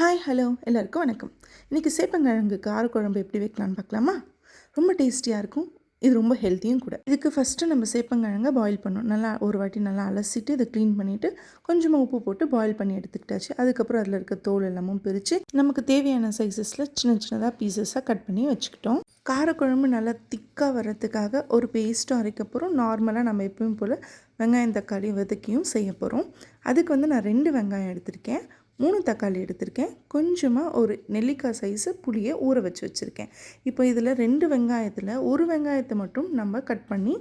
Hi hello எல்லாருக்கும் வணக்கம். இன்றைக்கி சேப்பங்கிழங்கு காரக்குழம்பு எப்படி வைக்கலான்னு பார்க்கலாமா? ரொம்ப டேஸ்டியாக இருக்கும். இது ரொம்ப ஹெல்த்தியும் கூட. இதுக்கு ஃபஸ்ட்டு நம்ம சேப்பங்கிழங்க பாயில் பண்ணணும். நல்லா ஒரு வாட்டி நல்லா அலசிட்டு இதை க்ளீன் பண்ணிவிட்டு கொஞ்சமாக உப்பு போட்டு பாயில் பண்ணி எடுத்துக்கிட்டாச்சு. அதுக்கப்புறம் அதில் இருக்க தோல் எல்லாமும் பிரித்து நமக்கு தேவையான சைஸஸில் சின்ன சின்னதாக பீசஸாக கட் பண்ணி வச்சுக்கிட்டோம். காரக்குழம்பு நல்லா திக்காக வர்றதுக்காக ஒரு பேஸ்ட்டும் அரைக்கப்புறம் நார்மலாக நம்ம எப்பவும் போல் வெங்காயம் தக்காளி வதக்கியும் செய்ய போகிறோம் அதுக்கு வந்து நான் ரெண்டு வெங்காயம் எடுத்திருக்கேன். மூணு தக்காளி எடுத்திருக்கேன். கொஞ்சமாக ஒரு நெல்லிக்காய் சைஸு புளியை ஊற வச்சு வச்சுருக்கேன். இப்போ இதில் ரெண்டு வெங்காயத்தில் ஒரு வெங்காயத்தை மட்டும் நம்ம கட் பண்ணி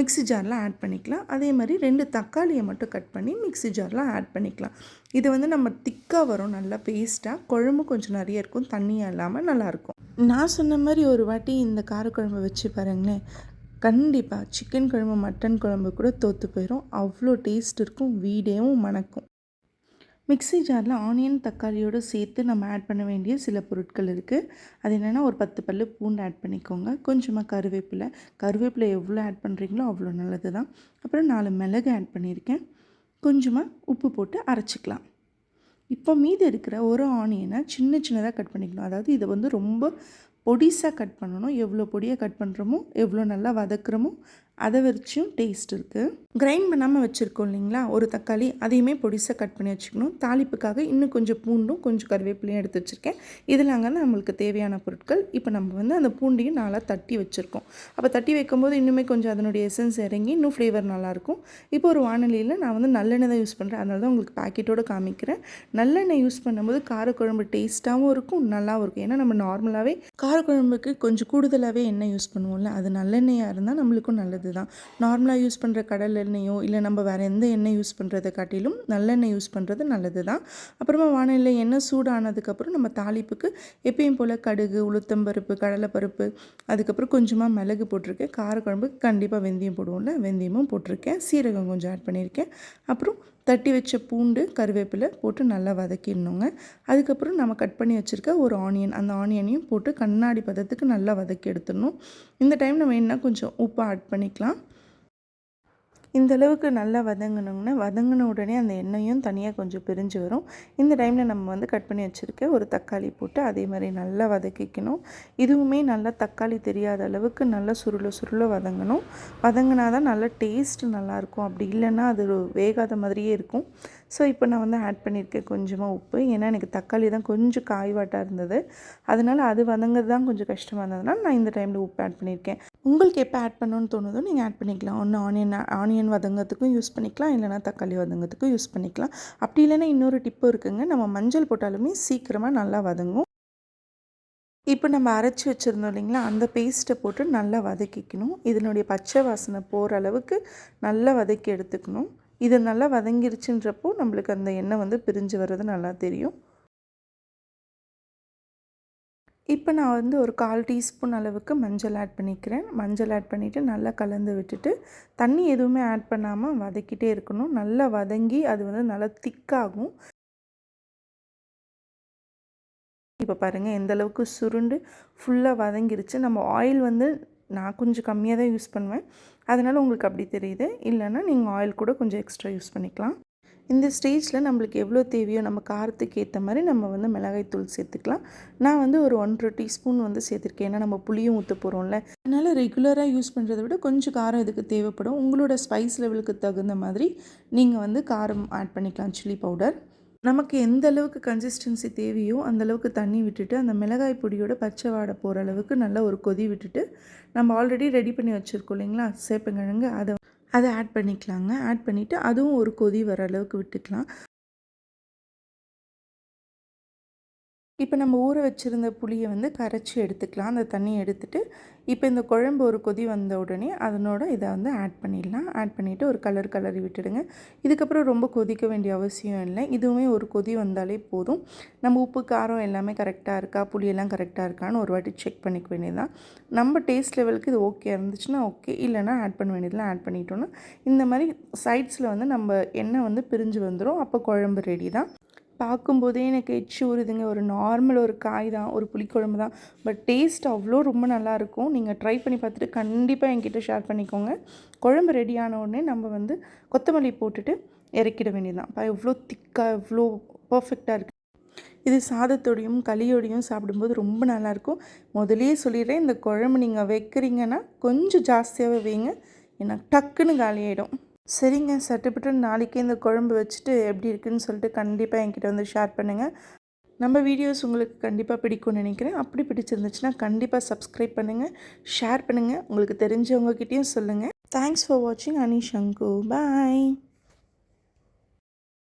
மிக்ஸி ஜாரில் ஆட் பண்ணிக்கலாம். அதே மாதிரி ரெண்டு தக்காளியை மட்டும் கட் பண்ணி மிக்ஸி ஜாரில் ஆட் பண்ணிக்கலாம். இது வந்து நம்ம திக்காக வரும் நல்லா பேஸ்ட்டாக குழம்பு கொஞ்சம் நிறைய இருக்கும் தண்ணியாக இல்லாமல் நல்லாயிருக்கும் நான் சொன்ன மாதிரி ஒரு வாட்டி இந்த காரக்குழம்பு வச்சு பாருங்களேன். கண்டிப்பாக சிக்கன் குழம்பு மட்டன் குழம்பு கூட தோற்று போயிடும் அவ்வளோ டேஸ்ட் இருக்கும் வீடேவும் மணக்கும். மிக்ஸி ஜாரில் ஆனியன் தக்காளியோடு சேர்த்து நம்ம ஆட் பண்ண வேண்டிய சில பொருட்கள் இருக்குது அது என்னென்னா ஒரு பத்து பல் பூண்டு ஆட் பண்ணிக்கோங்க. கொஞ்சமாக கருவேப்பிலை. கருவேப்பிலை எவ்வளோ ஆட் பண்ணுறீங்களோ அவ்வளோ நல்லது தான் அப்புறம் நாலு மிளகு ஆட் பண்ணியிருக்கேன். கொஞ்சமாக உப்பு போட்டு அரைச்சிக்கலாம். இப்போ மீதி இருக்கிற ஒரு ஆனியனை சின்ன சின்னதாக கட் பண்ணிக்கணும் அதாவது இதை வந்து ரொம்ப பொடிசாக கட் பண்ணணும். எவ்வளோ பொடியாக கட் பண்ணுறோமோ எவ்வளோ நல்லா வதக்குறோமோ அதை வச்சும் டேஸ்ட் இருக்குது கிரைண்ட் பண்ணாமல் வச்சுருக்கோம் இல்லைங்களா? ஒரு தக்காளி அதையுமே பொடிசாக கட் பண்ணி வச்சுக்கணும். தாளிப்புக்காக இன்னும் கொஞ்சம் பூண்டும் கொஞ்சம் கருவேப்பிலையும் எடுத்து வச்சுருக்கேன். இதில் அங்கே நம்மளுக்கு தேவையான பொருட்கள். இப்போ நம்ம வந்து அந்த பூண்டையும் நல்லா தட்டி வச்சுருக்கோம். அப்போ தட்டி வைக்கும்போது இன்னுமே கொஞ்சம் அதனுடைய எசன்ஸ் இறங்கி இன்னும் ஃப்ளேவர் நல்லாயிருக்கும். இப்போ ஒரு வானொலியில் நான் வந்து நல்லெண்ணெய் தான் யூஸ் பண்ணுறேன் அதனால தான் உங்களுக்கு பாக்கெட்டோடு காமிக்கிறேன். நல்லெண்ணெய் யூஸ் பண்ணும்போது காரக்குழம்பு டேஸ்ட்டாகவும் இருக்கும் நல்லாவும் இருக்கும். ஏன்னா நம்ம நார்மலாகவே காரக்குழம்புக்கு கொஞ்சம் கூடுதலாகவே எண்ணெய் யூஸ் பண்ணுவோம்ல அது நல்லெண்ணெயாக இருந்தால் நம்மளுக்கும் நல்லது. தான். நார்மலாக யூஸ் பண்ணுற கடல் எண்ணெயோ இல்லை நம்ம வேறு எந்த எண்ணெய் யூஸ் பண்ணுறதை காட்டிலும் நல்லெண்ணெய் யூஸ் பண்ணுறது நல்லது தான். அப்புறமா வானிலை எண்ணெய் சூடானதுக்கப்புறம் நம்ம தாளிப்புக்கு எப்பயும் போல் கடுகு உளுத்தம்பருப்பு கடலைப்பருப்பு அதுக்கப்புறம் கொஞ்சமாக மிளகு போட்டிருக்கேன். காரக்குழம்பு கண்டிப்பாக வெந்தயம் போடுவோம்ல வெந்தயமும் போட்டிருக்கேன். சீரகம் கொஞ்சம் ஆட் பண்ணியிருக்கேன். அப்புறம் தட்டி வச்ச பூண்டு கருவேப்பிலை போட்டு நல்லா வதக்கிடணுங்க. அதுக்கப்புறம் நம்ம கட் பண்ணி வச்சுருக்க ஒரு ஆனியன் அந்த ஆனியனையும் போட்டு கண்ணாடி பதத்துக்கு நல்லா வதக்கி எடுத்துடணும். இந்த டைம் நம்ம என்ன கொஞ்சம் உப்பு ஆட் பண்ணிக்கலாம். இந்த அளவுக்கு நல்லா வதங்கணுங்கன்னா வதங்கின உடனே அந்த எண்ணெயும் தனியாக கொஞ்சம் பிரிஞ்சு வரும். இந்த டைமில் நம்ம வந்து கட் பண்ணி வச்சுருக்க ஒரு தக்காளி போட்டு அதே மாதிரி நல்லா வதக்கிக்கணும். இதுவுமே நல்லா தக்காளி தெரியாத அளவுக்கு நல்லா சுருள சுருள வதங்கணும். வதங்கினா தான் நல்லா டேஸ்ட் நல்லாயிருக்கும். அப்படி இல்லைன்னா அது வேகாத மாதிரியே இருக்கும். ஸோ இப்போ நான் வந்து ஆட் பண்ணியிருக்கேன் கொஞ்சமாக உப்பு. ஏன்னா எனக்கு தக்காளி தான் கொஞ்சம் காய்வாட்டாக இருந்தது. அதனால் அது வதங்கிறது தான் கொஞ்சம் கஷ்டமாக இருந்ததுனால் நான் இந்த டைமில் உப்பு ஆட் பண்ணியிருக்கேன். உங்களுக்கு எப்போ ஆட் பண்ணணும்னு தோணுதோ நீங்கள் ஆட் பண்ணிக்கலாம். ஒன்று ஆனியன் ஆனியன் வதங்கிறதுக்கும் யூஸ் பண்ணிக்கலாம். இல்லைனா தக்காளி வதங்கிறதுக்கும் யூஸ் பண்ணிக்கலாம். அப்படி இல்லைன்னா இன்னொரு டிப்பு இருக்குங்க. நம்ம மஞ்சள் போட்டாலுமே சீக்கிரமாக நல்லா வதங்கும். இப்போ நம்ம அரைச்சி வச்சுருந்தோம் இல்லைங்களா? அந்த பேஸ்ட்டை போட்டு நல்லா வதக்கிக்கணும். இதனுடைய பச்சை வாசனை போகிற அளவுக்கு நல்லா வதக்கி எடுத்துக்கணும். இது நல்லா வதங்கிருச்சுன்றப்போ நம்மளுக்கு அந்த எண்ணெய் வந்து பிரிஞ்சு வர்றது நல்லா தெரியும். இப்போ நான் வந்து ஒரு கால் டீஸ்பூன் அளவுக்கு மஞ்சள் ஆட் பண்ணிக்கிறேன். மஞ்சள் ஆட் பண்ணிவிட்டு நல்லா கலந்து விட்டுட்டு தண்ணி எதுவுமே ஆட் பண்ணாமல் வதக்கிட்டே இருக்கணும். நல்லா வதங்கி அது வந்து நல்லா திக்காகும். இப்போ பாருங்கள் எந்த அளவுக்கு சுருண்டு ஃபுல்லாக வதங்கிருச்சு. நம்ம ஆயில் வந்து நான் கொஞ்சம் கம்மியாக தான் யூஸ் பண்ணுவேன். அதனால் உங்களுக்கு அப்படி தெரியுது. இல்லைன்னா நீங்கள் ஆயில் கூட கொஞ்சம் எக்ஸ்ட்ரா யூஸ் பண்ணிக்கலாம். இந்த ஸ்டேஜில் நம்மளுக்கு எவ்வளோ தேவையோ நம்ம காரத்துக்கு ஏற்ற மாதிரி நம்ம வந்து மிளகாய் தூள் சேர்த்துக்கலாம். நான் வந்து ஒரு ஒன்றரை டீஸ்பூன் வந்து சேர்த்துருக்கேன். ஏன்னா நம்ம புளியும் ஊற்ற போகிறோம்ல அதனால் ரெகுலராக யூஸ் பண்ணுறதை விட கொஞ்சம் காரம் இதுக்கு தேவைப்படும். உங்களோட ஸ்பைஸ் லெவலுக்கு தகுந்த மாதிரி நீங்கள் வந்து காரம் ஆட் பண்ணிக்கலாம் சில்லி பவுடர். நமக்கு எந்த அளவுக்கு கன்சிஸ்டன்சி தேவையோ அந்தளவுக்கு தண்ணி விட்டுட்டு அந்த மிளகாய் பொடியோட பச்சை வாடை போகிற அளவுக்கு நல்லா ஒரு கொதி விட்டுட்டு நம்ம ஆல்ரெடி ரெடி பண்ணி வச்சுருக்கோம் இல்லைங்களா? சேப்பங்கிழங்கு. அதை அதை ஆட் பண்ணிக்கலாங்க. ஆட் பண்ணிவிட்டு அதுவும் ஒரு கொதி வர அளவுக்கு விட்டுக்கலாம். இப்போ நம்ம ஊற வச்சுருந்த புளியை வந்து கரைச்சி எடுத்துக்கலாம். அந்த தண்ணியை எடுத்துகிட்டு இப்போ இந்த குழம்பு ஒரு கொதி வந்த உடனே அதனோட இதை வந்து ஆட் பண்ணிடலாம். ஆட் பண்ணிவிட்டு ஒரு கலர் கலரி விட்டுடுங்க. இதுக்கப்புறம் ரொம்ப கொதிக்க வேண்டிய அவசியம் இல்லை. இதுவுமே ஒரு கொதி வந்தாலே போதும். நம்ம உப்பு காரம் எல்லாமே கரெக்டாக இருக்கா? புளியெல்லாம் கரெக்டாக இருக்கான்னு ஒரு வாட்டி செக் பண்ணிக்க வேண்டியதுதான். நம்ம டேஸ்ட் லெவலுக்கு இது ஓகே இருந்துச்சுன்னா ஓகே இல்லைனா ஆட் பண்ண வேண்டியதெல்லாம் ஆட் பண்ணிட்டோன்னா இந்த மாதிரி சைட்ஸில் வந்து நம்ம எண்ணெய் வந்து பிரிஞ்சு வந்துடும் அப்போ குழம்பு ரெடி தான். பார்க்கும்போதே எனக்கு எச்சு ஊறுதுங்க. ஒரு நார்மல் ஒரு காய் தான் ஒரு புளிக்குழம்பு தான். பட் டேஸ்ட் அவ்வளோ ரொம்ப நல்லாயிருக்கும் நீங்கள் ட்ரை பண்ணி பார்த்துட்டு கண்டிப்பாக என்கிட்ட ஷேர் பண்ணிக்கோங்க. குழம்பு ரெடியான உடனே நம்ம வந்து கொத்தமல்லி போட்டுட்டு இறக்கிட வேண்டியதுதான். எவ்வளோ திக்காக எவ்வளோ பர்ஃபெக்டாக இருக்குது இது சாதத்தோடையும் களியோடையும் சாப்பிடும்போது ரொம்ப நல்லாயிருக்கும் முதலே சொல்லிடுறேன் இந்த குழம்பு நீங்கள் வைக்கிறீங்கன்னா கொஞ்சம் ஜாஸ்தியாகவே வைங்க. ஏன்னா டக்குன்னு காலியாயிடும். சரிங்க சட்டுப்பட்டு நாளைக்கே இந்த குழம்பு வச்சுட்டு எப்படி இருக்குன்னு சொல்லிட்டு கண்டிப்பாக என்கிட்ட வந்து ஷேர் பண்ணுங்கள் நம்ம வீடியோஸ் உங்களுக்கு கண்டிப்பாக பிடிக்கும்னு நினைக்கிறேன். அப்படி பிடிச்சிருந்துச்சுன்னா கண்டிப்பாக சப்ஸ்கிரைப் பண்ணுங்கள் ஷேர் பண்ணுங்கள் உங்களுக்கு தெரிஞ்சவங்கக்கிட்டேயும் சொல்லுங்கள் தேங்க்ஸ் ஃபார் வாட்சிங் அனிஷ் அங்கு பாய்